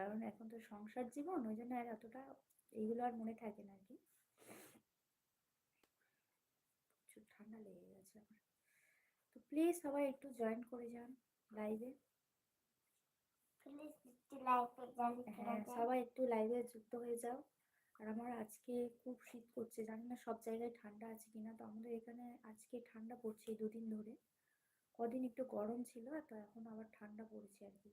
কারণ এখন তো সংসার জীবন ওই জন্য আর অতটা এইগুলো আর মনে থাকে না আর কি। প্রচুর ঠান্ডা লেগে গেছে আমার। তো প্লিজ সবাই একটু জয়েন করে যান লাইভে হ্যাঁ সবাই একটু লাইভে যুক্ত হয়ে যাও। আর আমার আজকে খুব শীত করছে জানি না সব জায়গায় ঠান্ডা আছে কিনা। তো আমাদের এখানে আজকে ঠান্ডা পড়ছে দুদিন ধরে। কদিন একটু গরম ছিল তো এখন আবার ঠান্ডা পড়েছে আর কি।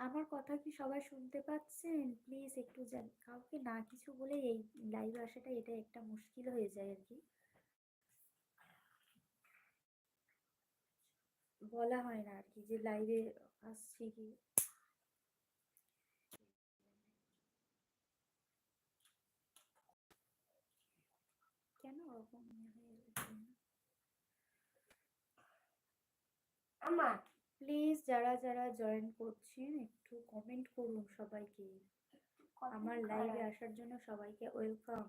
আমার কথা কি সবাই শুনতে পাচ্ছেন? প্লিজ একটু জান, কাউকে না কিছু বলে এই লাইভে আসাটা, এটা একটা মুশকিল হয়ে যায় আর কি। বলা হয় না আর কি যে লাইভে আসছি কি। কেন ওরকম আমার প্লিজ যারা যারা জয়েন করছেন একটু কমেন্ট করুন সবাইকে। আমার লাইভে আসার জন্য সবাইকে ওয়েলকাম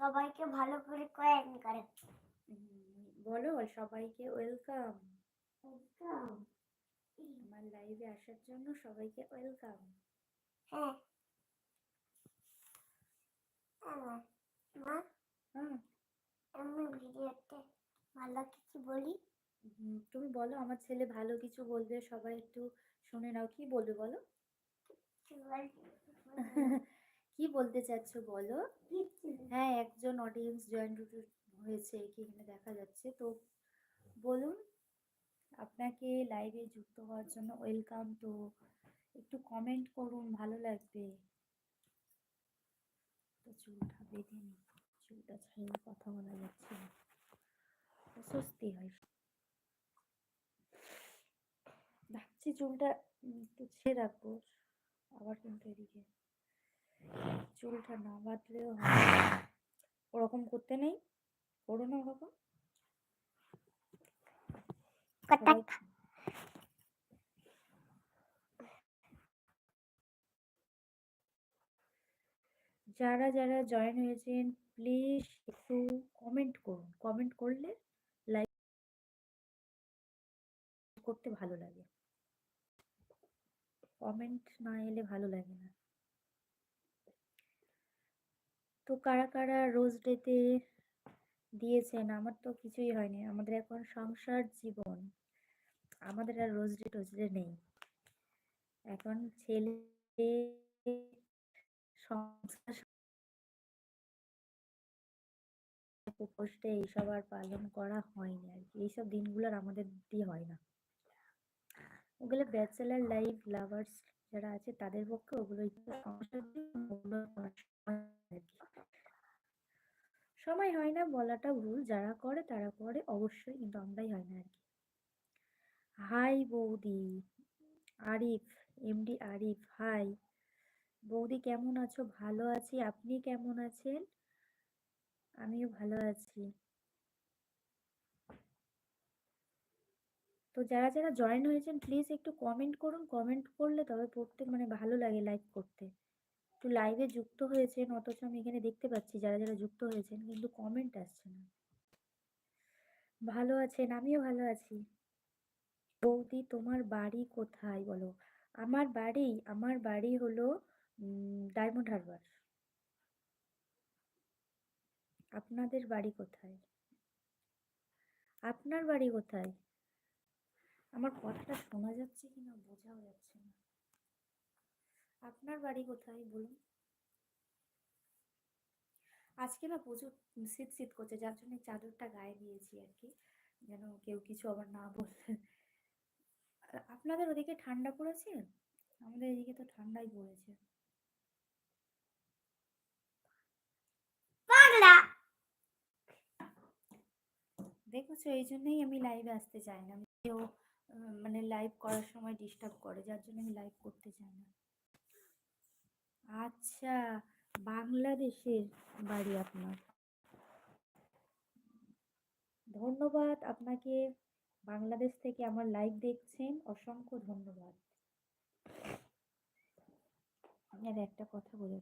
সবাইকে ভালো করে কয়েন করে। বলো সবাইকে ওয়েলকাম আমার লাইভে আসার জন্য সবাইকে ওয়েলকাম হ্যাঁ। মা? আমি ভিডিওতে ভালো কিছু বলি? তুমি বলো আমার ছেলে ভালো কিছু বলবে? সবাই একটু শুনে নাও। কি বলবে বলো? কি বলতে চাচ্ছো বলো? হ্যাঁ একজন অডিয়েন্স জয়েন হয়েছে কি এখানে দেখা যাচ্ছে। তো বলুন, আপনাকে লাইভে যুক্ত হওয়ার জন্য ওয়েলকাম তো একটু কমেন্ট করুন, ভালো লাগবে। চুলটা বেঁধে নি চুলটা ছাড়িয়ে কথা বলা যাচ্ছে না। হয়। ভাবছি চুলটা ছেড়ে রাখব। আবার কিন্তু এদিকে চুলটা না বাঁধলেও ওরকম করতে নেই করো না ওরকম যারা যারা জয়েন হয়েছেন প্লিজ একটু কমেন্ট করুন। কমেন্ট করলে লাইক করতে ভালো লাগে। কমেন্ট না এলে ভালো লাগে না। তো কারা কারা রোজ ডেতে দিয়েছেন? আমার তো কিছুই হয়নি। আমাদের এখন সংসার জীবন। আমাদের আর রোজ ডে টোজ নেই। এখন ছেলে সংসার পোস্টে এইসব আর পালন করা হয়নি আর কি। এইসব দিনগুলো আর আমাদের দিয়ে হয় না। ওগুলো ব্যাচেলার লাইফ লাভার্স যারা আছে তাদের পক্ষে ওগুলো। সময় হয় না বলাটা ভুল, যারা করে তারা করে, অবশ্যই কিন্তু আমরাই হয় না আর কি হাই বৌদি, আরিফ এমডি আরিফ, হাই। বৌদি কেমন আছো? ভালো আছি। আপনি কেমন আছেন? আমিও ভালো আছি। তো যারা যারা জয়েন হয়েছেন প্লিজ একটু কমেন্ট করুন। কমেন্ট করলে তবে পড়তে মানে ভালো লাগে লাইভ করতে। একটু লাইভে যুক্ত হয়েছেন, অথচ আমি এখানে দেখতে পাচ্ছি যারা যারা যুক্ত হয়েছেন, কিন্তু কমেন্ট আসছে না। ভালো আছেন, আমিও ভালো আছি। বৌদি, তোমার বাড়ি কোথায় বলো? আমার বাড়ি আমার বাড়ি হলো ডায়মন্ড হারবার আপনাদের বাড়ি কোথায়? আপনার বাড়ি কোথায়? আমার কথাটা শোনা যাচ্ছে কিনা বোঝাও যাচ্ছে না। আপনার বাড়ি কোথায় বলুন? আজকে না প্রচুর শীত শীত করছে যার জন্য চাদরটা গায়ে দিয়েছি আর কি যেন কেউ কিছু আবার না বললে আর আপনাদের ওদিকে ঠান্ডা পড়েছে? আমাদের এদিকে তো ঠান্ডাই পড়েছে। দেখেছ এই জন্যই আমি লাইভে আসতে চাই না। মানে লাইভ করার সময় ডিস্টার্ব করে, যার জন্য আমি লাইভ করতে চাই না। আচ্ছা বাংলাদেশের বাড়ি আপনার। ধন্যবাদ আপনাকে। বাংলাদেশ থেকে আমার লাইভ দেখছেন, অসংখ্য ধন্যবাদ। আপনার একটা কথা বলে